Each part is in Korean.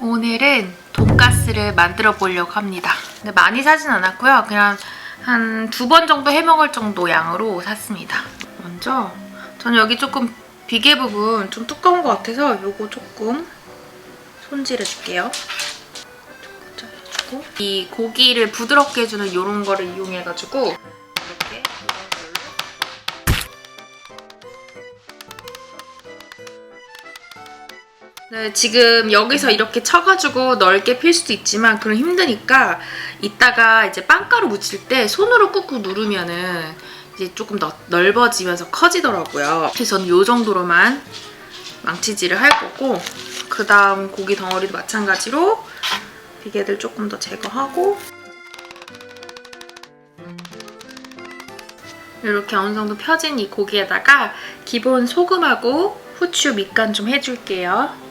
오늘은 돈가스를 만들어 보려고 합니다. 근데 많이 사진 않았고요. 그냥 한 두 번 정도 해 먹을 정도 양으로 샀습니다. 먼저 저는 여기 조금 비계 부분 좀 두꺼운 것 같아서 요거 조금 손질해 줄게요. 조금 잘라주고 이 고기를 부드럽게 해주는 이런 거를 이용해가지고 네, 지금 여기서 이렇게 쳐가지고 넓게 필 수도 있지만 그럼 힘드니까 이따가 이제 빵가루 묻힐 때 손으로 꾹꾹 누르면은 이제 조금 더 넓어지면서 커지더라고요. 그래서 저는 이 정도로만 망치질을 할 거고 그 다음 고기 덩어리도 마찬가지로 비계들 조금 더 제거하고 이렇게 어느 정도 펴진 이 고기에다가 기본 소금하고 후추 밑간 좀 해줄게요.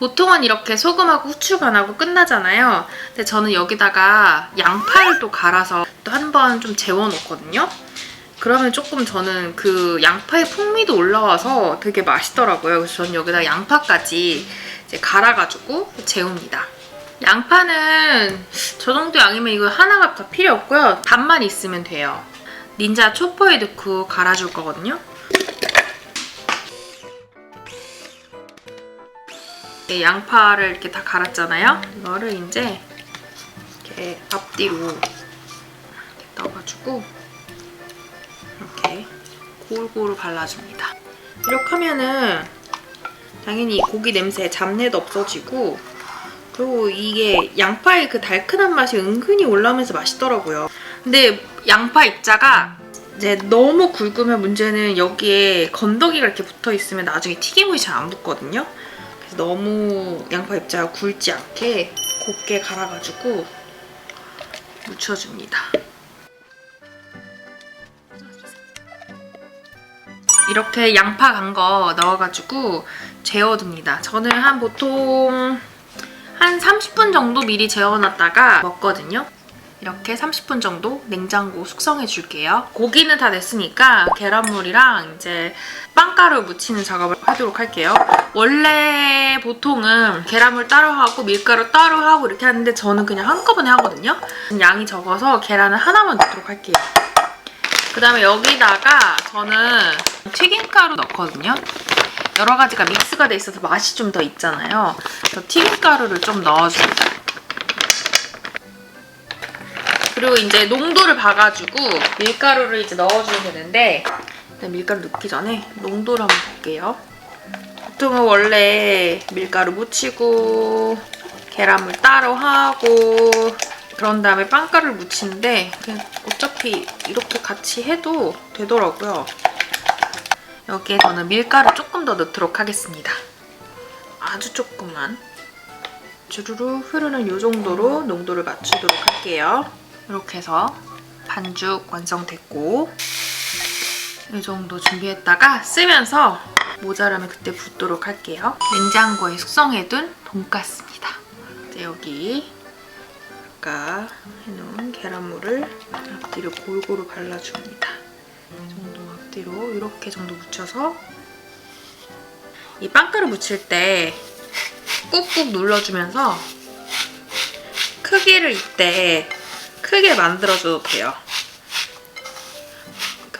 보통은 이렇게 소금하고 후추 간하고 끝나잖아요. 근데 저는 여기다가 양파를 또 갈아서 또 한 번 좀 재워놓거든요. 그러면 조금 저는 그 양파의 풍미도 올라와서 되게 맛있더라고요. 그래서 저는 여기다 양파까지 이제 갈아가지고 재웁니다. 양파는 저 정도 양이면 이거 하나가 다 필요 없고요. 반만 있으면 돼요. 닌자 초퍼에 넣고 갈아줄 거거든요. 이렇게 양파를 이렇게 다 갈았잖아요. 이거를 이제 이렇게 앞뒤로 이렇게 넣어가지고 이렇게 골고루 발라줍니다. 이렇게 하면은 당연히 고기 냄새 잡내도 없어지고 그리고 이게 양파의 그 달큰한 맛이 은근히 올라오면서 맛있더라고요. 근데 양파 입자가 이제 너무 굵으면 문제는 여기에 건더기가 이렇게 붙어 있으면 나중에 튀김이 잘 안 붙거든요. 너무 양파 입자가 굵지 않게 곱게 갈아가지고 묻혀줍니다. 이렇게 양파 간 거 넣어가지고 재워둡니다. 저는 한 보통 한 30분 정도 미리 재워놨다가 먹거든요. 이렇게 30분 정도 냉장고 숙성해 줄게요. 고기는 다 됐으니까 계란물이랑 이제 빵가루 묻히는 작업을 하도록 할게요. 원래 보통은 계란물 따로 하고 밀가루 따로 하고 이렇게 하는데 저는 그냥 한꺼번에 하거든요. 양이 적어서 계란을 하나만 넣도록 할게요. 그 다음에 여기다가 저는 튀김가루 넣거든요. 여러 가지가 믹스가 돼 있어서 맛이 좀 더 있잖아요. 그래서 튀김가루를 좀 넣어줍니다. 그리고 이제 농도를 봐가지고 밀가루를 이제 넣어주면 되는데 일단 밀가루 넣기 전에 농도를 한번 볼게요. 보통은 원래 밀가루 묻히고 계란물 따로 하고 그런 다음에 빵가루를 묻히는데 어차피 이렇게 같이 해도 되더라고요. 여기에 저는 밀가루 조금 더 넣도록 하겠습니다. 아주 조금만. 주르르 흐르는 이 정도로 농도를 맞추도록 할게요. 이렇게 해서 반죽 완성됐고 이 정도 준비했다가 쓰면서 모자라면 그때 붓도록 할게요. 냉장고에 숙성해둔 돈가스입니다. 이제 여기 아까 해놓은 계란물을 앞뒤로 골고루 발라줍니다. 이 정도 앞뒤로 이렇게 정도 묻혀서 이 빵가루 묻힐 때 꾹꾹 눌러주면서 크기를 이때 크게 만들어줘도 돼요.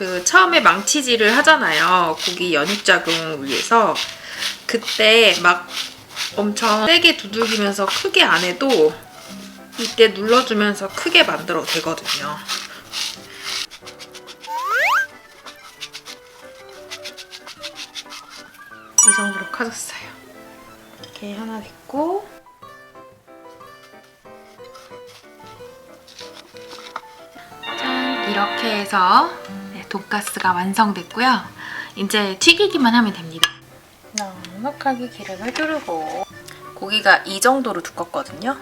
그 처음에 망치질을 하잖아요. 고기 연육작용을 위해서. 그때 막 엄청 세게 두들기면서 크게 안 해도 이때 눌러주면서 크게 만들어도 되거든요. 이 정도로 커졌어요. 이렇게 하나 됐고 짠 이렇게 해서 네, 돈가스가 완성됐고요. 이제 튀기기만 하면 됩니다. 넉넉하게 기름을 두르고 고기가 이 정도로 두껍거든요.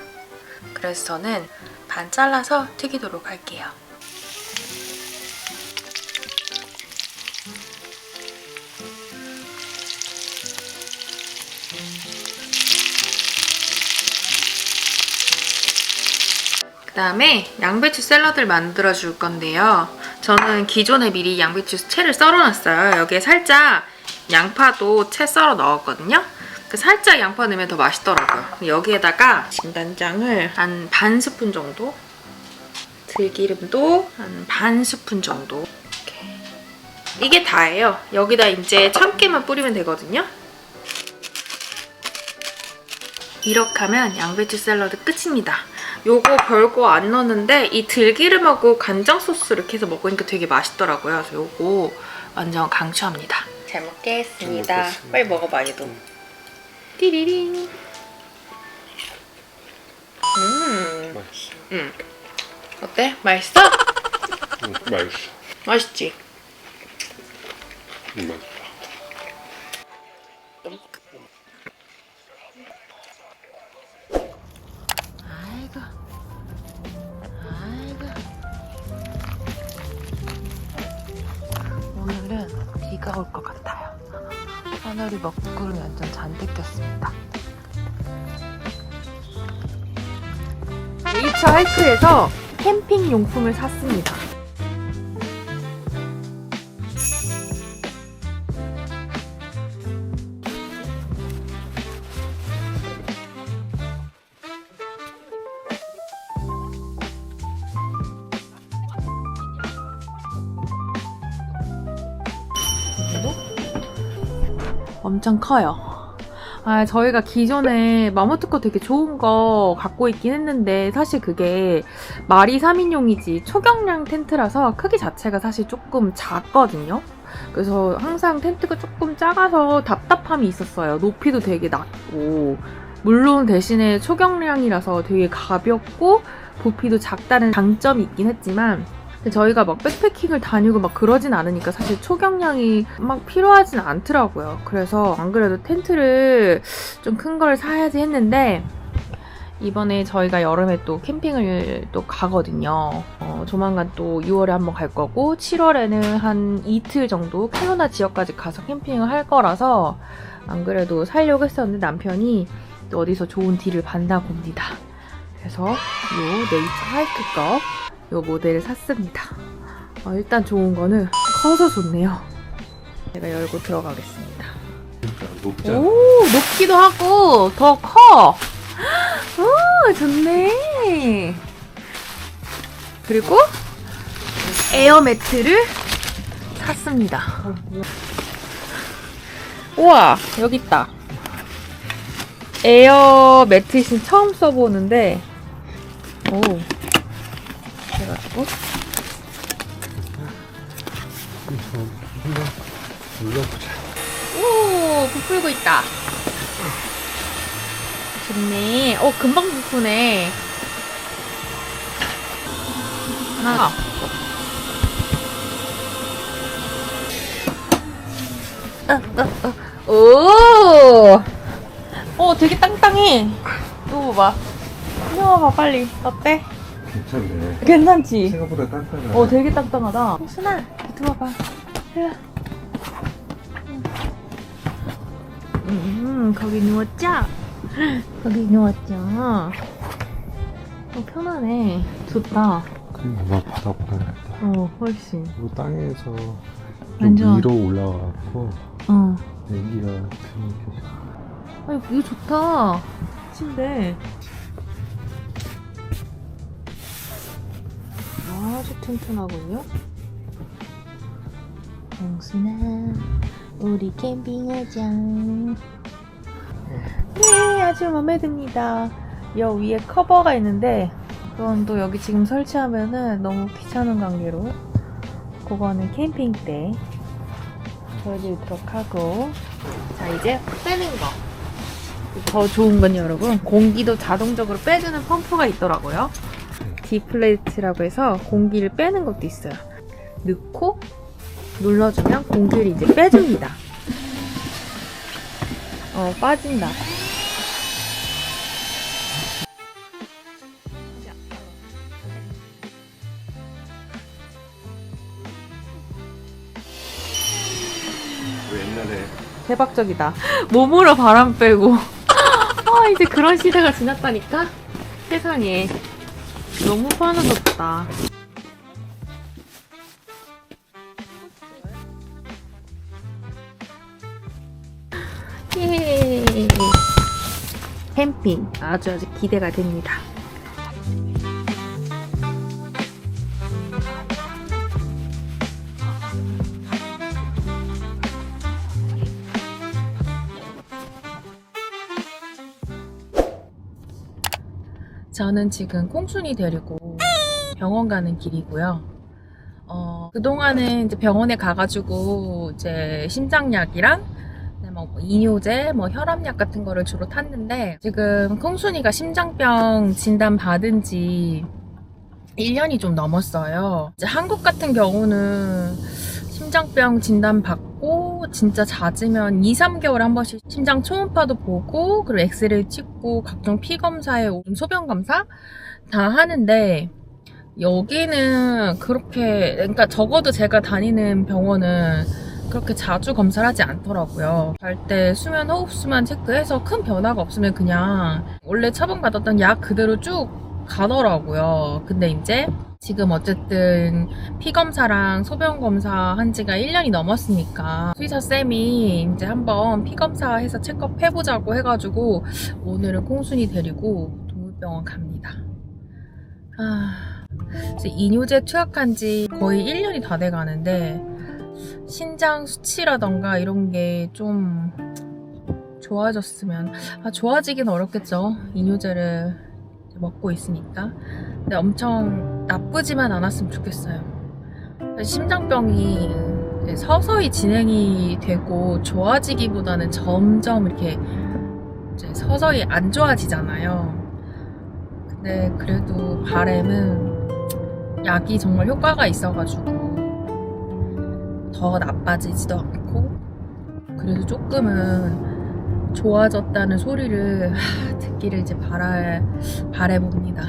그래서 저는 반 잘라서 튀기도록 할게요. 그 다음에 양배추 샐러드를 만들어 줄 건데요. 저는 기존에 미리 양배추 채를 썰어놨어요. 여기에 살짝 양파도 채 썰어 넣었거든요. 그 살짝 양파 넣으면 더 맛있더라고요. 여기에다가 진간장을 한 반 스푼 정도, 들기름도 한 반 스푼 정도. 이렇게. 이게 다예요. 여기다 이제 참깨만 뿌리면 되거든요. 이렇게 하면 양배추 샐러드 끝입니다. 요거 별거 안 넣었는데 이 들기름하고 간장 소스 이렇게 해서 먹으니까 되게 맛있더라고요. 그래서 요거 완전 강추합니다. 잘 먹겠습니다. 잘 먹겠습니다. 빨리 먹어봐 얘도. 띠리링. 음, 맛있어. 음. 어때? 맛있어? 응, 맛있어. 맛있지? 응, 맛있다. 하늘이 먹구름이 완전 잔뜩 꼈습니다. 2차 하이크에서 캠핑 용품을 샀습니다. 엄청 커요. 아, 저희가 기존에 마모트 거 되게 좋은 거 갖고 있긴 했는데 사실 그게 말이 3인용이지 초경량 텐트라서 크기 자체가 사실 조금 작거든요. 그래서 항상 텐트가 조금 작아서 답답함이 있었어요. 높이도 되게 낮고 물론 대신에 초경량이라서 되게 가볍고 부피도 작다는 장점이 있긴 했지만 근데 저희가 막 백패킹을 다니고 막 그러진 않으니까 사실 초경량이 막 필요하진 않더라고요. 그래서 안 그래도 텐트를 좀 큰 걸 사야지 했는데 이번에 저희가 여름에 또 캠핑을 또 가거든요. 어, 조만간 또 6월에 한번 갈 거고 7월에는 한 이틀 정도 캐나다 지역까지 가서 캠핑을 할 거라서 안 그래도 살려고 했었는데 남편이 또 어디서 좋은 딜을 봤나 봅니다. 그래서 요 네이처 하이크 거 요 모델을 샀습니다. 어, 일단 좋은 거는 커서 좋네요. 제가 열고 들어가겠습니다. 높잖아. 오, 높기도 하고 더 커. 오, 좋네. 그리고 에어 매트를 샀습니다. 우와, 여기 있다. 에어 매트신 처음 써보는데, 오, 그래가지고 한번 눌러보자. 오, 부풀고 있다. 좋네. 어, 금방 부푸네. 하나. 어, 어, 어. 오! 어, 되게 땅땅해. 이거 봐봐. 이거 봐봐, 빨리. 어때? 괜찮네. 괜찮지? 생각보다 단단하네. 어, 되게 땅땅하다. 순아, 이리 와봐. 일로. 음, 거기 누웠죠? 거기 누웠죠? 어, 편하네. 좋다. 그럼 아마 바다보다 낫다. 어, 훨씬. 그리고 땅에서 좀 완전. 위로 올라와갖고 어. 냉기가 드니까 아니, 이거 좋다. 침대. 아주 튼튼하군요. 홍순아, 우리 캠핑하자. 네, 아주 마음에 듭니다. 여 위에 커버가 있는데, 그건 또 여기 지금 설치하면은 너무 귀찮은 관계로, 그거는 캠핑 때 보여드리도록 하고, 자, 이제 빼는 거. 더 좋은 건 여러분 공기도 자동적으로 빼주는 펌프가 있더라고요 디플레이트라고 해서 공기를 빼는 것도 있어요. 넣고 눌러주면 공기를 이제 빼줍니다. 어 빠진다. 그 옛날에 대박적이다. 몸으로 바람 빼고. 아 이제 그런 시대가 지났다니까? 세상에 너무 편해졌다 예. 캠핑 아주 아주 기대가 됩니다. 저는 지금 콩순이 데리고 병원 가는 길이고요. 어, 그동안은 이제 병원에 가가지고 이제 심장약이랑 네, 뭐 이뇨제, 뭐 혈압약 같은 거를 주로 탔는데 지금 콩순이가 심장병 진단 받은 지 1년이 좀 넘었어요. 이제 한국 같은 경우는 심장병 진단 받고 진짜 잦으면 2, 3개월에 한 번씩 심장 초음파도 보고 그리고 엑스레이 찍고 각종 피 검사에 소변 검사 다 하는데 여기는 그렇게 그러니까 적어도 제가 다니는 병원은 그렇게 자주 검사를 하지 않더라고요. 갈때 수면 호흡수만 체크해서 큰 변화가 없으면 그냥 원래 처방 받았던 약 그대로 쭉 가더라고요. 근데 이제 지금 어쨌든 피 검사랑 소변 검사 한 지가 1년이 넘었으니까 수의사 쌤이 이제 한번 피 검사 해서 체크업 해보자고 해가지고 오늘은 콩순이 데리고 동물병원 갑니다. 아, 이뇨제 투약한 지 거의 1년이 다 돼 가는데 신장 수치라던가 이런 게 좀 좋아졌으면 아 좋아지긴 어렵겠죠 이뇨제를 먹고 있으니까. 근데 엄청 나쁘지만 않았으면 좋겠어요. 심장병이 서서히 진행이 되고 좋아지기보다는 점점 이렇게 서서히 안 좋아지잖아요. 근데 그래도 바램은 약이 정말 효과가 있어가지고 더 나빠지지도 않고 그래도 조금은 좋아졌다는 소리를 하, 듣기를 이제 바라, 바래봅니다.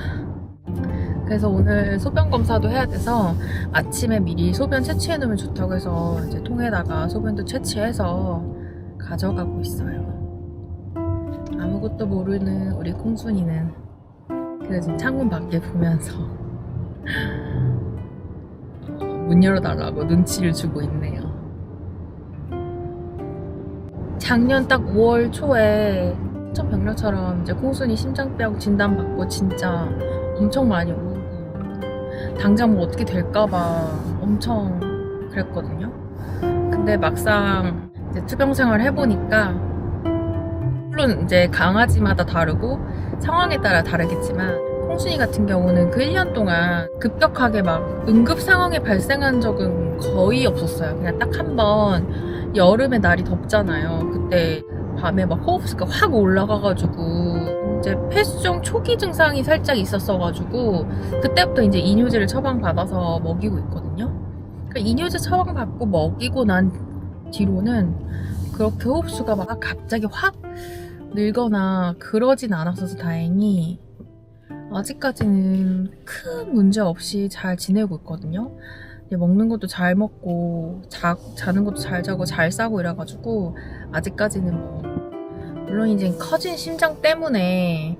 그래서 오늘 소변 검사도 해야 돼서 아침에 미리 소변 채취해 놓으면 좋다고 해서 이제 통에다가 소변도 채취해서 가져가고 있어요. 아무것도 모르는 우리 콩순이는 그래서 지금 창문 밖에 보면서 문 열어달라고 눈치를 주고 있네요. 작년 딱 5월 초에 천병력처럼 이제 콩순이 심장병 진단받고 진짜 엄청 많이 울고 당장 뭐 어떻게 될까봐 엄청 그랬거든요. 근데 막상 이제 투병 생활 해보니까 물론 이제 강아지마다 다르고 상황에 따라 다르겠지만 홍순이 같은 경우는 그 1년 동안 급격하게 막 응급 상황이 발생한 적은 거의 없었어요. 그냥 딱 한 번 여름에 날이 덥잖아요. 그때 밤에 막 호흡수가 확 올라가가지고 이제 폐수종 초기 증상이 살짝 있었어가지고 그때부터 이제 이뇨제를 처방받아서 먹이고 있거든요. 그러니까 이뇨제 처방받고 먹이고 난 뒤로는 그렇게 호흡수가 막 갑자기 확 늘거나 그러진 않았어서 다행히 아직까지는 큰 문제 없이 잘 지내고 있거든요. 먹는 것도 잘 먹고 자, 자는 것도 잘 자고 잘 싸고 이래가지고 아직까지는 뭐 물론 이제 커진 심장 때문에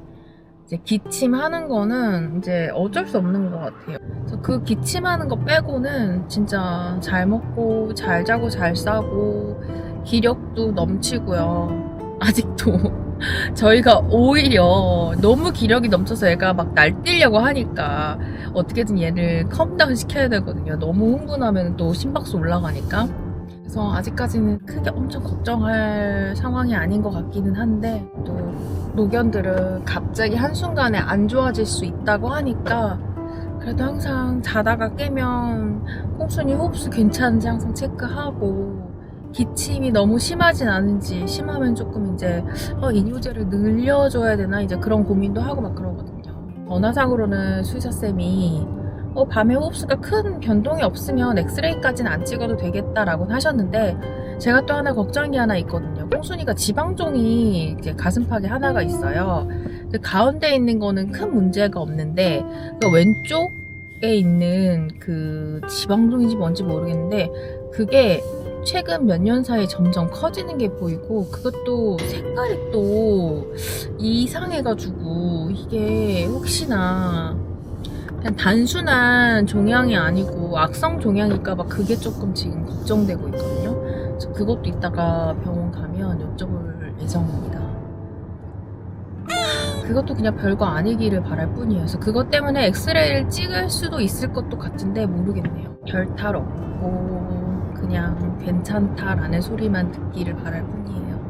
이제 기침하는 거는 이제 어쩔 수 없는 것 같아요. 그래서 그 기침하는 거 빼고는 진짜 잘 먹고 잘 자고 잘 싸고 기력도 넘치고요. 아직도 저희가 오히려 너무 기력이 넘쳐서 애가 막 날뛰려고 하니까 어떻게든 얘를 컴다운 시켜야 되거든요. 너무 흥분하면 또 심박수 올라가니까. 그래서 아직까지는 크게 엄청 걱정할 상황이 아닌 것 같기는 한데 또 노견들은 갑자기 한순간에 안 좋아질 수 있다고 하니까 그래도 항상 자다가 깨면 콩순이 호흡수 괜찮은지 항상 체크하고 기침이 너무 심하진 않은지 심하면 조금 이제 어, 이뇨제를 늘려줘야 되나 이제 그런 고민도 하고 막 그러거든요. 전화상으로는 수의사 쌤이 어, 밤에 호흡수가 큰 변동이 없으면 엑스레이까지는 안 찍어도 되겠다라고 하셨는데 제가 또 하나 걱정이 하나 있거든요. 콩순이가 지방종이 이제 가슴팍에 하나가 있어요. 그 가운데 있는 거는 큰 문제가 없는데 그 왼쪽에 있는 그 지방종인지 뭔지 모르겠는데 그게 최근 몇 년 사이에 점점 커지는 게 보이고 그것도 색깔이 또 이상해가지고 이게 혹시나 그냥 단순한 종양이 아니고 악성 종양일까 봐 그게 조금 지금 걱정되고 있거든요. 그래서 그것도 이따가 병원 가면 여쭤볼 예정입니다. 그것도 그냥 별거 아니기를 바랄. 그래서 그것 때문에 엑스레이를 찍을 수도 있을 것도 같은데 모르겠네요. 별 탈 없고 그냥 괜찮다라는 소리만 듣기를 바랄 뿐이에요.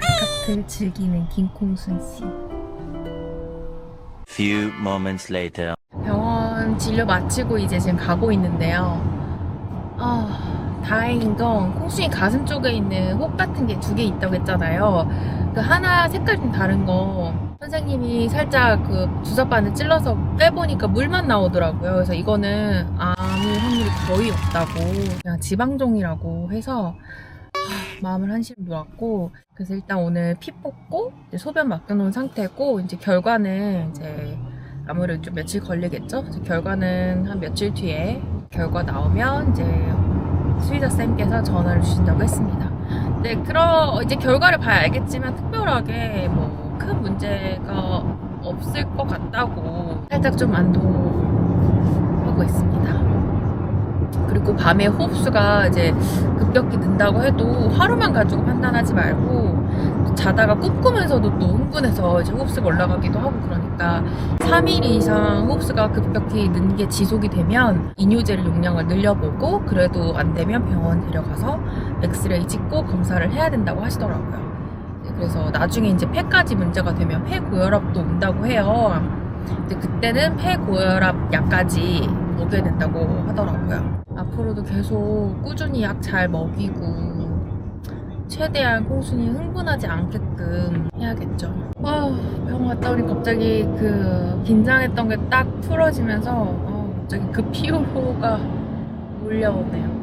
바깥을 즐기는 김콩순 씨. Few moments later. 병원 진료 마치고 이제 지금 가고 있는데요. 아, 다행인 건 콩순이 가슴 쪽에 있는 혹 같은 게 두 개 있다고 했잖아요. 그 하나 색깔 좀 다른 거 선생님이 살짝 그 주사바늘 찔러서 빼보니까 물만 나오더라고요. 그래서 이거는 암일 확률이 거의 없다고 그냥 지방종이라고 해서 아, 마음을 한시름 놓았고 그래서 일단 오늘 피 뽑고 소변 맡겨놓은 상태고 이제 결과는 이제 아무래도 좀 며칠 걸리겠죠? 결과는 한 며칠 뒤에 결과 나오면 이제 수의사 쌤께서 전화를 주신다고 했습니다. 네, 그러 이제 결과를 봐야 알겠지만 특별하게 뭐 큰 문제가 없을 것 같다고 살짝 좀 안도하고 있습니다. 그리고 밤에 호흡수가 이제 급격히 는다고 해도 하루만 가지고 판단하지 말고 자다가 꿈꾸면서도 또 흥분해서 이제 호흡수가 올라가기도 하고 그러니까 3일 이상 호흡수가 급격히 는 게 지속이 되면 이뇨제를 용량을 늘려보고 그래도 안 되면 병원 데려가서 엑스레이 찍고 검사를 해야 된다고 하시더라고요. 네, 그래서 나중에 이제 폐까지 문제가 되면 폐고혈압도 온다고 해요. 근데 그때는 폐고혈압 약까지 먹여야 된다고 하더라고요. 앞으로도 계속 꾸준히 약 잘 먹이고 최대한 콩순이 흥분하지 않게끔 해야겠죠. 아, 병원 갔다 오니 갑자기 그 긴장했던 게 딱 풀어지면서 아, 갑자기 그 피로가 몰려오네요.